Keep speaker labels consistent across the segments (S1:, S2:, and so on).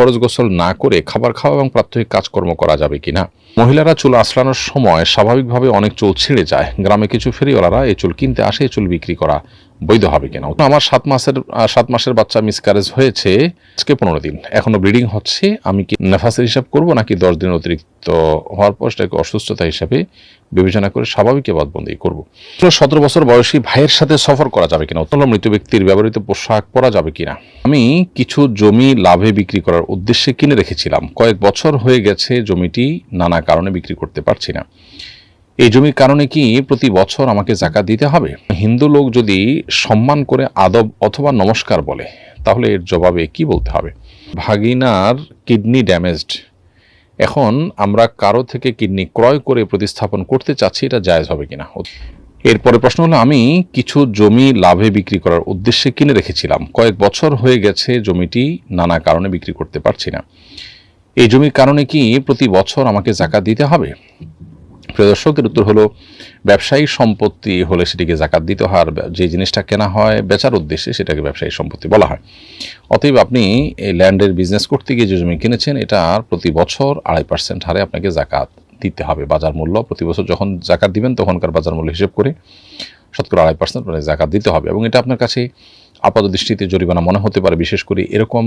S1: ফরজ গোসল না করে খাবার খাওয়া এবং প্রাত্যহিক কাজকর্ম করা যাবে কিনা? মহিলারা চুল আসলানোর সময় স্বাভাবিকভাবে অনেক চুল ছিঁড়ে যায়। গ্রামে কিছু ফেরিওয়ালারা এই চুল কিনতে আসে চুল বিক্রি করা। বৈধ হবে কিনা? আমার সাত মাসের সাত মাসের বাচ্চা মিসকারেজ হয়েছে আজকে পনেরো দিন। এখনও ব্লিডিং হচ্ছে। আমি কি নেফাসের হিসাব করব নাকি দশ দিন অতিরিক্ত হওয়ার পর সেটাকে অসুস্থতা হিসাবে বিবেচনা করে স্বাভাবিক বাদবন্দি করব। সতেরো বছর বয়সী ভাইয়ের সাথে সফর করা যাবে কিনা? অত্যন্ত মৃত ব্যক্তির ব্যবহৃত পোশাক পরা যাবে কিনা? আমি কিছু জমি লাভে বিক্রি করার উদ্দেশ্যে কিনে রেখেছিলাম। কয়েক বছর হয়ে গেছে জমিটি নানা কারণে বিক্রি করতে পারছি না। এই জমির কারণে কি প্রতি বছর আমাকে জাকাত দিতে হবে? হিন্দু লোক যদি সম্মান করে আদব অথবা নমস্কার বলে, তাহলে এর জবাবে কি বলতে হবে? ভাগিনার কিডনি ড্যামেজড। এখন আমরা কারও থেকে কিডনি ক্রয় করে প্রতিস্থাপন করতে চাচ্ছি, এটা জায়েজ হবে কিনা? এরপরে প্রশ্ন হলো, আমি কিছু জমি লাভে বিক্রি করার উদ্দেশ্যে কিনে রেখেছিলাম। কয়েক বছর হয়ে গেছে জমিটি নানা কারণে বিক্রি করতে পারছি না। এই জমির কারণে কি প্রতি বছর আমাকে জাকাত দিতে হবে? প্রিয় দর্শকের উত্তর হলো, ব্যবসায়ী সম্পত্তি হলে সেটিকে জাকাত দিতে হয়, আর যে জিনিসটা কেনা হয় বেচার উদ্দেশ্যে সেটাকে ব্যবসায়ী সম্পত্তি বলা হয়। অতএব আপনি এই ল্যান্ডের বিজনেস করতে গিয়ে যে জমি কিনেছেন এটার প্রতি বছর আড়াই পার্সেন্ট হারে আপনাকে জাকাত দিতে হবে। বাজার মূল্য প্রতি বছর যখন জাকাত দিবেন, তখনকার বাজার মূল্য হিসেব করে শতকরা আড়াই পার্সেন্ট মানে জাকাত দিতে হবে। এবং এটা আপনার কাছে আপাত দৃষ্টিতে জরিমানা মনে হতে পারে, বিশেষ করে এরকম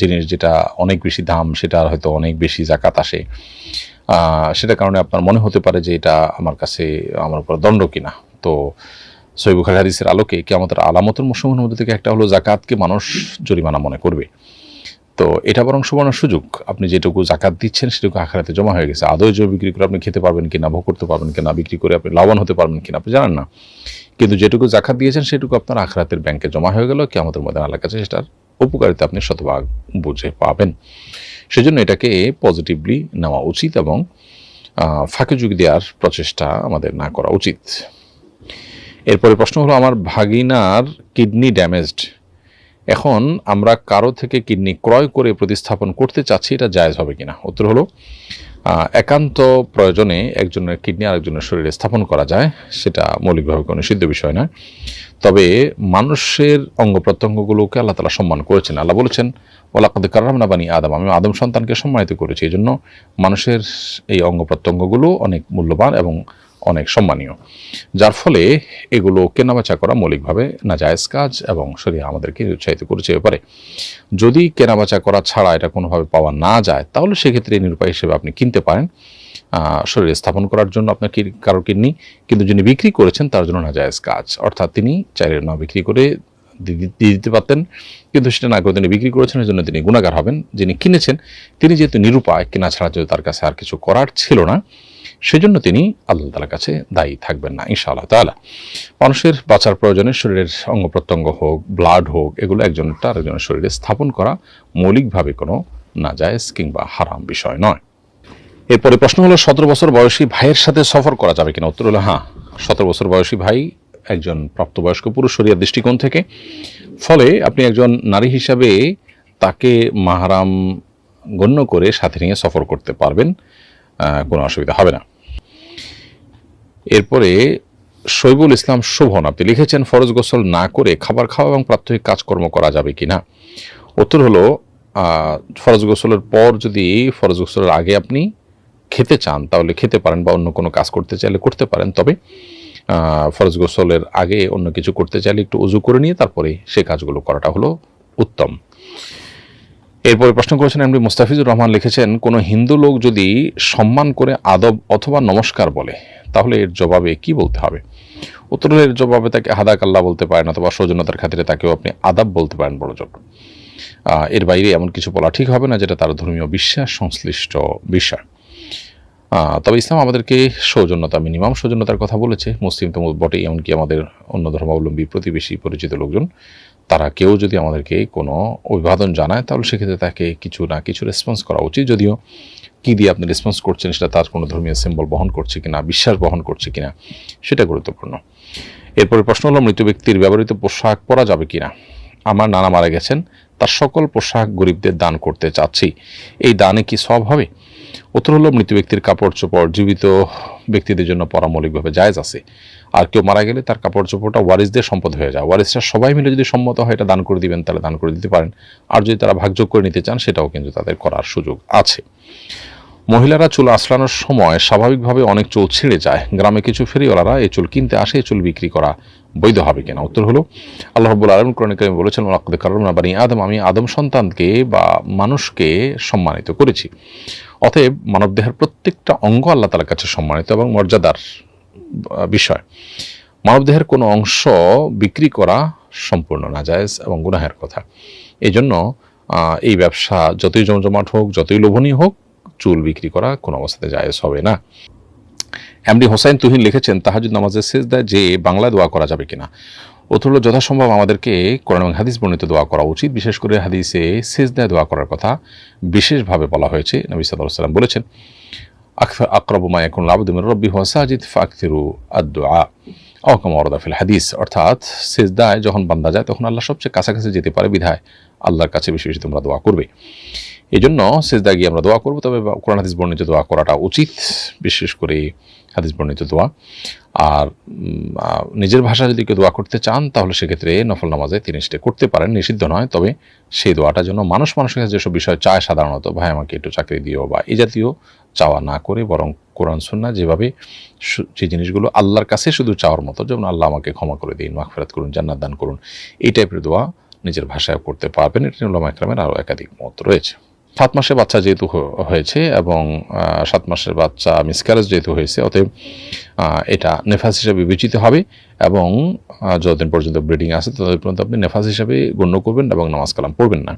S1: জিনিস যেটা অনেক বেশি দাম, সেটা হয়তো অনেক বেশি জাকাত আসে। সেটার কারণে আপনার মনে হতে পারে যে এটা আমার কাছে, আমার উপর দণ্ড কিনা। তো সৈবুখার হাদিসের আলোকে কি আমাদের আলামতের মুসলমান মধ্যে থেকে একটা হলো জাকাতকে মানুষ জরিমানা মনে করবে। তো এটা বরং সুবর্ণ সুযোগ। আপনি যেটুকু জাকাত দিচ্ছেন সেটুকু আখারাতে জমা হয়ে গেছে। আদৌ জমি বিক্রি করে আপনি খেতে পারবেন কিনা, ভোগ করতে পারবেন কিনা, বিক্রি করে আপনি লাভবান হতে পারবেন কিনা, আপনি জানেন না। কিন্তু যেটুকু জাকাত দিয়েছেন সেটুকু আপনার আখরাতের ব্যাংকে জমা হয়ে গেল। কি আমাদের মধ্যে আল্লাহ কাছে সেটার উপকারিতা আপনি শতভাগ বুঝে পাবেন। সেজন্য এটাকে পজিটিভলি নেওয়া উচিত এবং ফাঁকে যুগ দেওয়ার প্রচেষ্টা আমাদের না করা উচিত। এরপরে প্রশ্ন হলো, আমার ভাগিনার কিডনি ড্যামেজড এখন আমরা কারও থেকে কিডনি ক্রয় করে প্রতিস্থাপন করতে চাচ্ছি, এটা জায়জ হবে কিনা? উত্তর হলো একান্ত প্রয়োজনে একজনের কিডনি আরেকজনের শরীরে স্থাপন করা যায়, সেটা মৌলিকভাবে কোনো সিদ্ধ বিষয় নয়। তবে মানুষের অঙ্গ প্রত্যঙ্গগুলোকে আল্লাহ তালা সম্মান করেছেন। আল্লাহ বলেছেন ওলাকাদ কারামনা বানি আদম। আমি আদম সন্তানকে সম্মানিত করেছি এই জন্য মানুষের এই অঙ্গ প্রত্যঙ্গগুলো অনেক মূল্যবান এবং অনেক সম্মানীয়। যার ফলে এগুলো কেনাবেচা করা মৌলিকভাবে নাজায়েজ কাজ এবং শরীর আমাদেরকে উৎসাহিত করেছে এ ব্যাপারে। যদি কেনাবেচা করা ছাড়া এটা কোনোভাবে পাওয়া না যায়, তাহলে সেক্ষেত্রে নিরুপায় হিসেবে আপনি কিনতে পারেন। শরীরে স্থাপন করার জন্য আপনার কারও কিডনি। কিন্তু যিনি বিক্রি করেছেন তার জন্য নাজায়েজ কাজ। অর্থাৎ তিনি চাইলে না বিক্রি করে দিয়ে দিতে পারতেন। কিন্তু সেটা না করে তিনি বিক্রি করেছেন জন্য তিনি গুণাগার হবেন। যিনি কিনেছেন, তিনি যেহেতু নিরুপায়, কেনা ছাড়া যদি তার কাছে আর কিছু করার ছিল না, সেজন্য তিনি আল্লাহ তালার কাছে দায়ী থাকবেন না, ইনশাআল্লাহ তাআলা। মানুষের বাঁচার প্রয়োজনে শরীরের অঙ্গ প্রত্যঙ্গ হোক ব্লাড হোক, এগুলো একজনেরটা আরেকজনের শরীরে স্থাপন করা মৌলিকভাবে কোনো নাজায়েজ কিংবা হারাম বিষয় নয়। এরপরে প্রশ্ন হলো, সতেরো বছর বয়সী ভাইয়ের সাথে সফর করা যাবে কিনা? উত্তর হলো হ্যাঁ সতেরো বছর বয়সী ভাই একজন প্রাপ্তবয়স্ক পুরুষ শরিয়ার দৃষ্টিকোণ থেকে। ফলে আপনি একজন নারী হিসাবে তাকে মাহারাম গণ্য করে সাথে নিয়ে সফর করতে পারবেন কোনো অসুবিধা হবে না। এরপরে শৈবুল ইসলাম শোভন, আপনি লিখেছেন, ফরজ গোসল না করে খাবার খাওয়া এবং প্রাত্যহিক কাজকর্ম করা যাবে কি না? উত্তর হলো ফরজ গোসলের পর যদি ফরজ গোসলের আগে আপনি খেতে চান, তাহলে খেতে পারেন বা অন্য কোনো কাজ করতে চাইলে করতে পারেন। তবে ফরজ গোসলের আগে অন্য কিছু করতে চাইলে একটু উজু করে নিয়ে তারপরে সে কাজগুলো করাটা হলো উত্তম। এরপরে প্রশ্ন করেছেন এমনি মুস্তাফিজুর রহমান লিখেছেন কোনো হিন্দু লোক যদি সম্মান করে আদব অথবা নমস্কার বলে তাহলে এর জবাবে কি বলতে হবে? উত্তরের জবাবে তাকে হাদাক আল্লাহ বলতে পারেন অথবা সৌজন্যতার খাতিরে তাকেও আপনি আদাব বলতে পারেন বড় জোর। আহ, এর বাইরে এমন কিছু বলা ঠিক হবে না যেটা তার ধর্মীয় বিশ্বাস সংশ্লিষ্ট বিষয়। তবে ইসলাম আমাদেরকে সৌজন্যতা মিনিমাম সৌজন্যতার কথা বলেছে। মুসলিম তো বটে এমনকি আমাদের অন্য ধর্মাবলম্বী প্রতিবেশী পরিচিত লোকজন। তারা কেউ যদি আমাদেরকে কোনো অভিবাদন জানায়, তাহলে সেক্ষেত্রে তাকে কিছু না কিছু রেসপন্স করা উচিত। যদিও কী দিয়ে আপনি রেসপন্স করছেন, সেটা তার কোনো ধর্মীয় সিম্বল বহন করছে কিনা, বিশ্বাস বহন করছে কিনা, সেটা গুরুত্বপূর্ণ। এরপরে প্রশ্ন হলো, মৃত ব্যক্তির ব্যবহৃত পোশাক পরা যাবে কিনা? আমার নানা মারা গেছেন, তার সকল পোশাক গরিবদের দান করতে চাচ্ছি। এই দানে কি সব হবে? উত্তর হলো মৃত ব্যক্তির কাপড় চোপড় জীবিত ব্যক্তিদের জন্য পরামৌলিকভাবে জায়জ আছে। আর কেউ মারা গেলে তার কাপড় চোপড়টা ওয়ারিসদের সম্পদ হয়ে যায়। ওয়ারিসরা সবাই মিলে যদি সম্মত হয় এটা দান করে দিবেন, তাহলে দান করে দিতে পারেন। আর যদি তারা ভাগযোগ করে নিতে চান, সেটাও কিন্তু তাদের করার সুযোগ আছে। মহিলারা চুল আঁচড়ানোর সময় স্বাভাবিকভাবে অনেক চুল ছিঁড়ে যায়। গ্রামে কিছু ফেরিওয়ালারা এই চুল কিনতে আসে চুল বিক্রি করা বৈধ হবে কিনা? উত্তর হলো, আল্লাহ রব্বুল আলম কারিমে বলেছেন, ওয়ালাকাদ কাররমনা বানি আদম আমি আদম সন্তানকে বা মানুষকে সম্মানিত করেছি। অতএব মানবদেহের প্রত্যেকটা অঙ্গ আল্লাহ তালার কাছে সম্মানিত এবং মর্যাদার বিষয়। মানবদেহের কোনো অংশ বিক্রি করা সম্পূর্ণ নাজায়েজ এবং গুনাহের কথা। এই জন্য এই ব্যবসা যতই জমজমাট হোক, যতই লোভনীয় হোক চুল বিক্রি করা কোনো অবস্থাতে জায়েজ হবে না। এমডি হোসাইন তুহিন লিখেছেন, তাহাজুদ নামাজের শেষ দেয় যে বাংলায় দোয়া করা যাবে কিনা। উত্তর যথাসম্ভব আমাদেরকে কোরআন হাদিস বর্ণিত দোয়া করা উচিত। বিশেষ করে হাদিসে শেষ দেয় দোয়া করার কথা বিশেষভাবে বলা হয়েছে। নবী সাল্লাহ সাল্লাম বলেছেন আকফা আকরাবু মা ইয়াকুন আবদু মির রাব্বি হুয়া সাজিদ ফাকথিরু আদ-দুআ। আও কামা ওয়ারাদা ফিল হাদিস, অর্থাৎ সিজদায় যখন বান্দা যায়, তখন আল্লাহ সবচেয়ে কাছাকাছি যেতে পারে বিধায়। আল্লাহর কাছে বেশি বেশি তোমরা দোয়া করবে। এই জন্য সেজদা গিয়ে আমরা দোয়া করব, তবে কোরআন হাদিস বর্ণিত দোয়া করাটা উচিত, বিশেষ করে হাদিস বর্ণিত দোয়া। আর নিজের ভাষা যদি কেউ দোয়া করতে চান, তাহলে সেক্ষেত্রে নফল নামাজে তিনি সেটা করতে পারেন, নিষিদ্ধ নয়। তবে সেই দোয়াটা জন্য মানুষ মানুষের কাছে যেসব বিষয় চায় সাধারণত, ভাই, আমাকে একটু চাকরি দিও বা এই জাতীয় চাওয়া না করে, বরং কোরআন সুন্না যেভাবে যে জিনিসগুলো আল্লাহর কাছে শুধু চাওয়ার মতো, যেমন আল্লাহ আমাকে ক্ষমা করে দিন, মাগফিরাত করুন, জান্নাত দান করুন, এই টাইপের দোয়া নিজের ভাষায় করতে পারবেন। এটা ওলামা একরামের আরও একাধিক মত রয়েছে। সাত মাসের বাচ্চা যেহেতু হয়েছে এবং সাত মাসের বাচ্চা মিসক্যারেজ যেহেতু হয়েছে, অতএব এটা নেফাস হিসাবে বিবেচিত হবে এবং যতদিন পর্যন্ত ব্রিডিং আছে ততদিন পর্যন্ত আপনি নেফাস হিসাবে গণ্য করবেন এবং নামাজ কালাম পড়বেন না।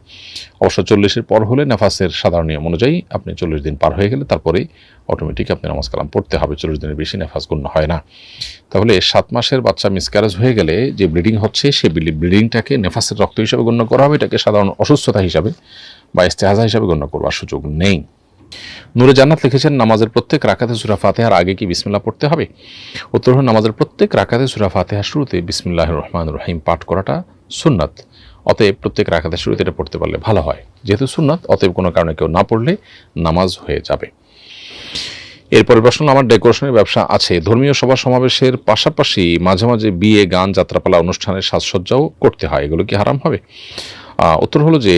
S1: অবশ্য চল্লিশের পর হলে নেফাসের সাধারণ নিয়ম অনুযায়ী আপনি চল্লিশ দিন পার হয়ে গেলে তারপরেই অটোমেটিক আপনি নামাজ কালাম পড়তে হবে, চল্লিশ দিনের বেশি নেফাস গণ্য হয় না। তাহলে সাত মাসের বাচ্চা মিসক্যারেজ হয়ে গেলে যে ব্লিডিং হচ্ছে সেই ব্লিডিংটাকে নেফাসের রক্ত হিসাবে গণ্য করা হবে, এটাকে সাধারণ অসুস্থতা হিসাবে বা ইস্তেহাজা হিসাবে গণ্য করবার সুযোগ নেই। নূরে জান্নাত লিখেছেন, নামাজের প্রত্যেক রাকাতে সুরা ফাতেহার আগে কি বিসমিল্লাহ পড়তে হবে? উত্তর হল, নামাজের প্রত্যেক রাকাতে সুরা ফাতেহার শুরুতে বিসমিল্লাহ রহমান রহিম পাঠ করাটা সুন্নাত। অতএব প্রত্যেক রাকাতের শুরুতে এটা পড়তে পারলে ভালো হয়। যেহেতু সুন্নাত, অতএব কোনো কারণে কেউ না পড়লে নামাজ হয়ে যাবে। এরপরে প্রশ্ন, আমার ডেকোরেশনের ব্যবসা আছে। ধর্মীয় সভা সমাবেশের পাশাপাশি মাঝে মাঝে বিয়ে, গান, যাত্রাপালা, অনুষ্ঠানের সাজসজ্জাও করতে হয়। এগুলো কি হারাম হবে? উত্তর হলো যে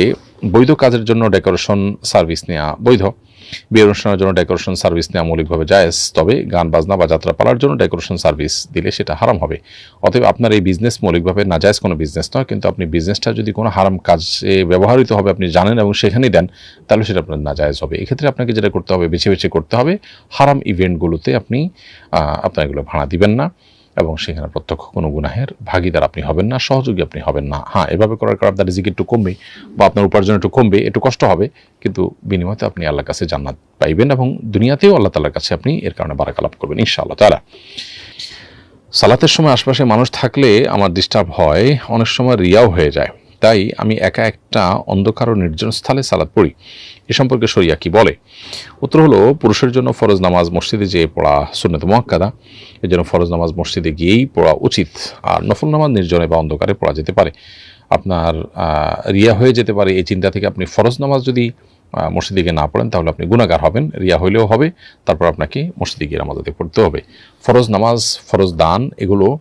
S1: বৈধ কাজের জন্য ডেকোরেশন সার্ভিস নেওয়া বৈধ। বিয়ে অনুষ্ঠানের জন্য ডেকোরেশন সার্ভিস নেওয়া মৌলিকভাবে জায়েজ। তবে গান, বাজনা বা যাত্রা যাত্রাপালার জন্য ডেকোরেশন সার্ভিস দিলে সেটা হারাম হবে। অতএব আপনার এই বিজনেস মৌলিকভাবে না নাজায়জ কোনো বিজনেস নয়, কিন্তু আপনি বিজনেসটা যদি কোনো হারাম কাজে ব্যবহৃত হবে, আপনি জানেন এবং সেখানেই দেন, তাহলে সেটা আপনার না নাজায়জ হবে। এক্ষেত্রে আপনাকে যেটা করতে হবে, বেছে বেছে করতে হবে, হারাম ইভেন্টগুলোতে আপনি আপনার এগুলো ভাড়া দিবেন না। এবং সেখানে প্রত্যক্ষ কোনো গুনাহের ভাগিদার আপনি হবেন না, সহযোগী আপনি হবেন না। হ্যাঁ এভাবে করার কারণে আপনার রিজিক একটু কমবে বা আপনার উপার্জন একটু কমবে, একটু কষ্ট হবে, কিন্তু বিনিময়তে আপনি আল্লাহর কাছে জান্নাত পাইবেন এবং দুনিয়াতেও আল্লাহ তালার কাছে আপনি এর কারণে বারাকালাপ করবেন, ইনশাআল্লাহ। তালা সালাতের সময় আশপাশে মানুষ থাকলে আমার ডিস্টার্ব হয়, অনেক সময় রিয়াও হয়ে যায়। তাই আমি একা একটা অন্ধকার ও নির্জন স্থলে সালাত পড়ি। এ সম্পর্কে শরিয়া কি বলে? উত্তর হলো, পুরুষের জন্য ফরজ নামাজ মসজিদে যেয়ে পড়া সুন্নত মোয়াক্কাদা। এর জন্য ফরজ নামাজ মসজিদে গিয়েই পড়া উচিত। আর নফল নামাজ নির্জনে বা অন্ধকারে পড়া যেতে পারে। আপনার রিয়া হয়ে যেতে পারে। এই চিন্তা থেকে আপনি ফরজ নামাজ যদি মসজিদে গিয়ে না পড়েন, তাহলে আপনি গুণাগার হবেন। রিয়া হইলেও হবে। তারপর আপনাকে মসজিদে গিয়ে নামাজ আদায় করতে হবে। ফরজ নামাজ, ফরজ দান, এগুলো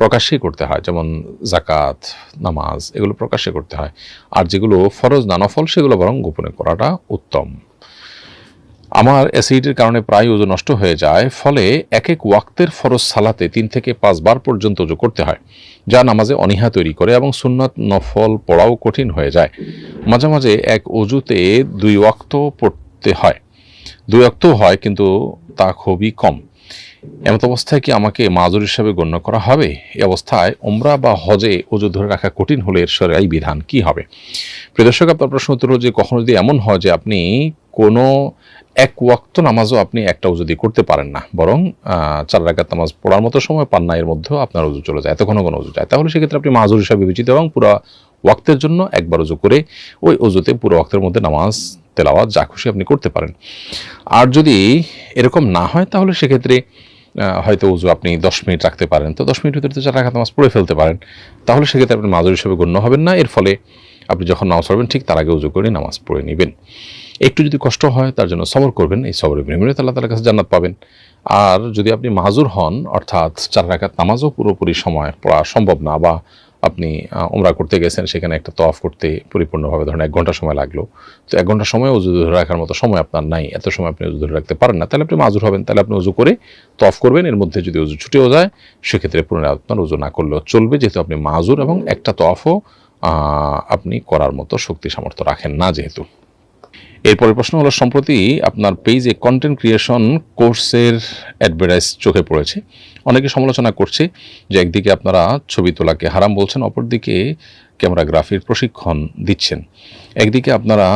S1: প্রকাশ্যেই করতে হয়, যেমন জাকাত নামাজ, এগুলো প্রকাশ্যে করতে হয়। আর যেগুলো ফরজ না নফল, সেগুলো বরং গোপনে করাটা উত্তম। আমার অ্যাসিডের কারণে প্রায় ওজন নষ্ট হয়ে যায়, ফলে এক এক ওয়াক্তের ফরজ সালাতে তিন থেকে পাঁচবার পর্যন্ত ওজু করতে হয়, যা নামাজে অনীহা তৈরি করে এবং সুন্নত নফল পড়াও কঠিন হয়ে যায়। মাঝে মাঝে এক অজুতে দুই ওয়াক্ত পড়তে হয়। দুই ওয়াক্তও হয়, কিন্তু তা খুবই কম। এমত অবস্থায় কি আমাকে মাজুর হিসাবে গণ্য করা হবে? এই অবস্থায় ওমরা বা হজে ওজু ধরে রাখা কঠিন হলে এর সরাই বিধান কি হবে? প্রিয় দর্শক, আপনার প্রশ্ন উত্তর যে, কখনো যদি এমন হয় যে আপনি কোনো এক ওয়াক্ত নামাজও আপনি একটা উজু দিয়ে করতে পারেন না, বরং চার রাকাত নামাজ পড়ার মতো সময় পান না, এর মধ্যেও আপনার উজু চলে যায় এতক্ষণ কোনো উজু যায়। তাহলে সেক্ষেত্রে আপনি মাজুর হিসাবে বিবেচিত এবং পুরো ওয়াক্তের জন্য একবার উজু করে ওই উজুতে পুরো ওয়াক্তের মধ্যে নামাজ তেলাওয়াত যা খুশি আপনি করতে পারেন। আর যদি এরকম না হয়, তাহলে সেক্ষেত্রে হয়তো উজু আপনি দশ মিনিট রাখতে পারেন। তো দশ মিনিট ভিতরে তো চার রাখাত নামাজ পড়ে ফেলতে পারেন। তাহলে সেক্ষেত্রে আপনি মাজুর হিসেবে গণ্য হবেন না। এর ফলে আপনি যখন নামাজ পড়বেন, ঠিক তার আগে উজু করে নামাজ পড়ে নেবেন। একটু যদি কষ্ট হয়, তার জন্য সবর করবেন। এই সবরের বিনিময়ে আল্লাহ তালার কাছে জান্নাত পাবেন। আর যদি আপনি মাহাজুর হন, অর্থাৎ চার রাকাত নামাজও পুরোপুরি সময় পড়া সম্ভব না বা আপনি ওমরা করতে গেছেন, সেখানে একটা তফ করতে পরিপূর্ণভাবে ধরেন এক ঘণ্টা সময় লাগল। তো এক ঘণ্টা সময় উজু ধরে রাখার মতো সময় আপনার নাই, এত সময় আপনি উজু ধরে রাখতে পারেন না। তাহলে আপনি মাজুর হবেন, তাহলে আপনি উজু করে তফ করবেন, এর মধ্যে যদি উজু ছুটেও যায়, সেক্ষেত্রে পুনরায় আপনার উজু না করলেও চলবে, যেহেতু আপনি মাজুর এবং একটা তফও আপনি করার মতো শক্তি সামর্থ্য রাখেন না যেহেতু। এরপরের প্রশ্ন হলো, সম্প্রতি আপনার পেজে কন্টেন্ট ক্রিয়েশন কোর্সের অ্যাডভার্টাইজ চোখে পড়েছে। অনেকে সমালোচনা করছে যে একদিকে আপনারা ছবি তোলাকে হারাম বলছেন, অপরদিকে ক্যামেরাগ্রাফির প্রশিক্ষণ দিচ্ছেন। একদিকে আপনারা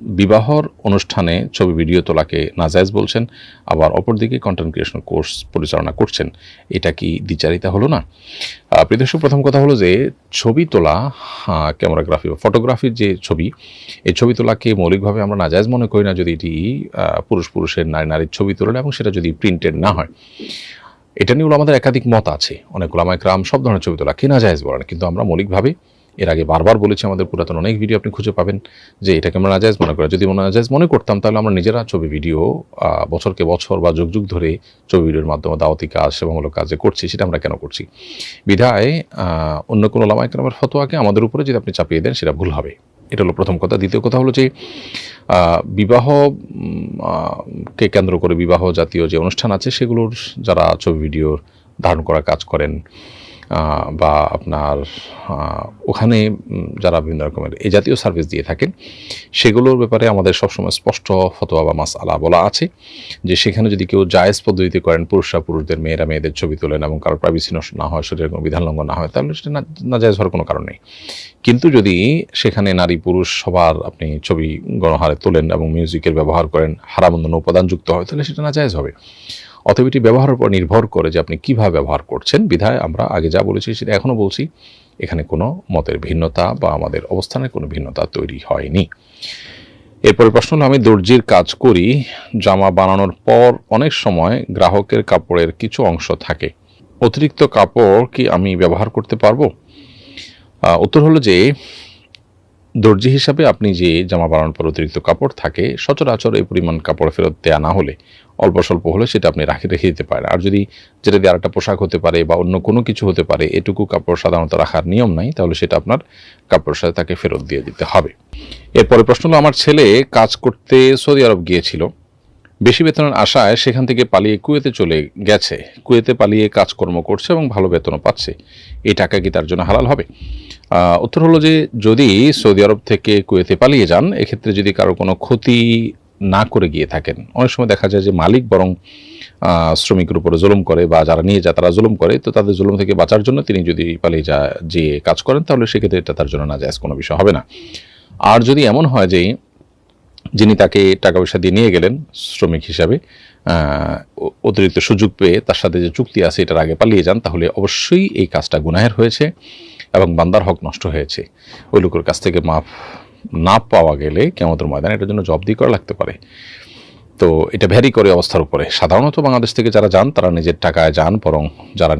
S1: বিবাহর অনুষ্ঠানে ছবি ভিডিও তোলাকে নাজায়জ বলছেন আবার অপরদিকে কন্টেন্ট ক্রিয়েশন কোর্স পরিচালনা করছেন। এটা কি দ্বিচারিতা হলো না? আহ, প্রিয় দর্শক, প্রথম কথা হলো যে ছবি তোলা ক্যামেরাগ্রাফি বা ফটোগ্রাফির যে ছবি এই ছবি তোলাকে মৌলিকভাবে আমরা নাজায়জ মনে করি না যদি এটি পুরুষ পুরুষের নারী নারীর ছবি তোলেন এবং সেটা যদি প্রিন্টেড না হয়। এটা নিয়ে আমাদের একাধিক মত আছে। অনেক ওলামায় ক্রাম সব ধরনের ছবি তোলা কে নাজায়জ বলেন কিন্তু আমরা মৌলিকভাবে এর আগে বারবার বলেছি আমাদের পুরাতন অনেক ভিডিও আপনি খুঁজে পাবেন যে এটাকে আমরা নাজায়জ মনে করি। যদি আমরা নাজায়জ মনে করতাম, তাহলে আমরা নিজেরা ছবি ভিডিও বছরকে বছর বা যুগ যুগ ধরে ছবি ভিডিওর মাধ্যমে দাওয়াতি কাজ, সেবামূলক কাজে করছি, সেটা আমরা কেন করছি? বিধায় অন্য কোনো ওলামায় ক্রামের ফতোয়াকে আমাদের উপরে যদি আপনি চাপিয়ে দেন, সেটা ভুল হবে। এটা হলো প্রথম কথা। দ্বিতীয় কথা হলো যে বিবাহ কে কেন্দ্র করে বিবাহ জাতীয় যে অনুষ্ঠান আছে, সেগুলোর যারা ছবি ভিডিও ধারণ করার কাজ করেন বা আপনার ওখানে যারা বিভিন্ন রকমের এই জাতীয় সার্ভিস দিয়ে থাকেন, সেগুলোর ব্যাপারে আমাদের সবসময় স্পষ্ট ফতোয়া বা মাস আলা বলা আছে যে সেখানে যদি কেউ জায়েজ পদ্ধতিতে করেন, পুরুষরা পুরুষদের, মেয়েরা মেয়েদের ছবি তোলেন এবং কারোর প্রাইভেসি নষ্ট না হয় শরীরের কোনো বিধান লঙ্ঘন না হয়, তাহলে সেটা না জায়েজ হওয়ার কোনো কারণ নেই। কিন্তু যদি সেখানে নারী পুরুষ সবার আপনি ছবি গণহারে তোলেন এবং মিউজিকের ব্যবহার করেন হারামন্দন উপাদান যুক্ত হয়, তাহলে সেটা না জায়েজ হবে। অতএব এটি ব্যবহারের উপর নির্ভর করে যে আপনি কীভাবে ব্যবহার করছেন। বিধায় আমরা আগে যা বলেছি সেটা এখনও বলছি। এখানে কোনো মতের ভিন্নতা বা আমাদের অবস্থানের কোনো ভিন্নতা তৈরি হয়নি। এরপরে প্রশ্ন হলো, আমি দর্জির কাজ করি, জামা বানানোর পর অনেক সময় গ্রাহকের কাপড়ের কিছু অংশ থাকে। অতিরিক্ত কাপড় কি আমি ব্যবহার করতে পারব? উত্তর হলো যে দর্জি হিসাবে আপনি যে জামা বানানোর পর অতিরিক্ত কাপড় থাকে, সচরাচর এই পরিমাণ কাপড় ফেরত দেওয়া না হলে, অল্প স্বল্প হলে সেটা আপনি রাখে রেখে দিতে পারেন। আর যদি যেটা দিয়ে আরেকটা পোশাক হতে পারে বা অন্য কোনো কিছু হতে পারে, এটুকু কাপড় সাধারণত রাখার নিয়ম নাই, তাহলে সেটা আপনার কাপড়ের সাথে তাকে ফেরত দিয়ে দিতে হবে। এরপরে প্রশ্ন হলো, আমার ছেলে কাজ করতে সৌদি আরব গিয়েছিল। বেশি বেতনের আশায় সেখান থেকে পালিয়ে কুয়েতে চলে গেছে। কুয়েতে পালিয়ে কাজকর্ম করছে এবং ভালো বেতনও পাচ্ছে। এই টাকা কি তার জন্য হালাল হবে? উত্তর হলো যে, যদি সৌদি আরব থেকে কুয়েতে পালিয়ে যান, এক্ষেত্রে যদি কারও কোনো ক্ষতি না করে গিয়ে থাকেন, অনেক সময় দেখা যায় যে মালিক বরং শ্রমিকের উপরে জুলুম করে বা যারা নিয়ে যায় তারা জুলুম করে, তো তাদের জুলুম থেকে বাঁচার জন্য তিনি যদি পালিয়ে যা যে কাজ করেন, তাহলে সেক্ষেত্রে এটা তার জন্য না যায় কোনো বিষয় হবে না। আর যদি এমন হয় যে যিনি তাকে টাকা পয়সা দিয়ে নিয়ে গেলেন শ্রমিক হিসাবে অতিরিক্ত সুযোগ পেয়ে তার সাথে যে চুক্তি আছে এটার আগে পালিয়ে যান, তাহলে অবশ্যই এই কাজটা গুনাহের হয়েছে এবং বান্দার হক নষ্ট হয়েছে। ওই লোকের কাছ থেকে মাফ না পাওয়া গেলে কেমতের ময়দানে এটার জন্য জব্দি করা লাগতে পারে। তো এটা ভ্যারি করে অবস্থার উপরে। সাধারণত বাংলাদেশ থেকে যারা যান, তারা নিজের টাকায় যান, বরং যারা